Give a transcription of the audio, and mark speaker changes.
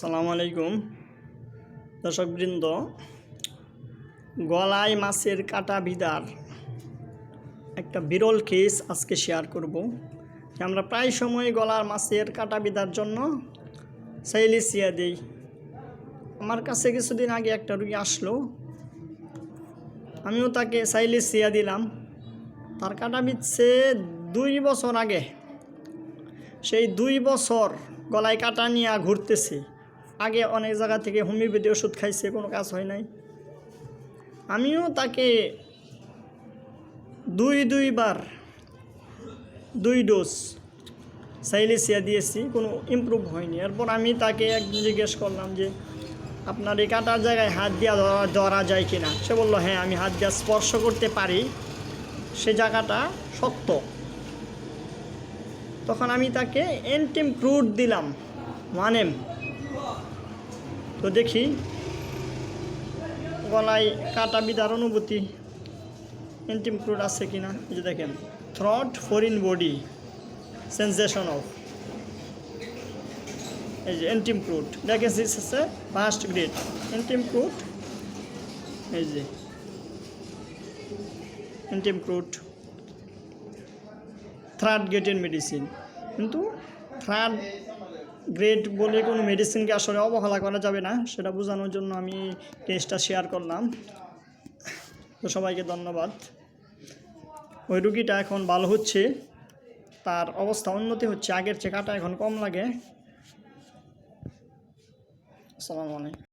Speaker 1: সালাম আলাইকুম। দর্শকবৃন্দ, গলায় মাছের কাটা বিদার একটা বিরল কেস আজকে শেয়ার করব। আমরা প্রায় সময় গলার মাছের কাটা বিদার জন্য সাইলিসিয়া দিই। আমার কাছে কিছুদিন আগে একটা রুগী আসলো। আমিও তাকে সাইলিসিয়া দিলাম। তার কাটা বিচ্ছে দুই বছর আগে, সেই দুই বছর গলায় কাটা নিয়ে ঘুরতেছে। আগে অনেক জায়গা থেকে হোমিওপ্যাথি ওষুধ খাইছে, কোনো কাজ হয় নাই। আমিও তাকে দুই দুইবার, দুই ডোজ সাইলেসিয়া দিয়েছি, কোনো ইমপ্রুভ হয়নি। এরপর আমি তাকে একদিন জিজ্ঞেস করলাম যে, আপনার এই কাটার জায়গায় হাত দিয়া ধরা ধরা যায় কি না সে বলল হ্যাঁ আমি হাত দিয়া স্পর্শ করতে পারি, সে জায়গাটা শক্ত। তখন আমি তাকে এনটিম ক্রুড দিলাম ওয়ান এম তো দেখি। গলায় কাটা বিদার অনুভূতি। এনটিম ক্রুড আছে কি না যে দেখেন throat foreign body sensation of এই যে এন্টিম ক্রুড দেখেন আছে ফার্স্ট গ্রেড এন্টিম ক্রুড এই যে। এন্টিম ক্রুড থার্ড গ্রেডের মেডিসিন কিন্তু থার্ড গ্রেড বলে কোনো মেডিসিনকে আসলে অবহেলা করা যাবে না, সেটা বোঝানোর জন্য আমি টেস্টটা শেয়ার করলাম। তো সবাইকে ধন্যবাদ। ওই রুগীটা এখন ভালো হচ্ছে, তার অবস্থা উন্নতি হচ্ছে, আগের চেকাটা কাটা এখন কম লাগে। আসসালামু আলাইকুম।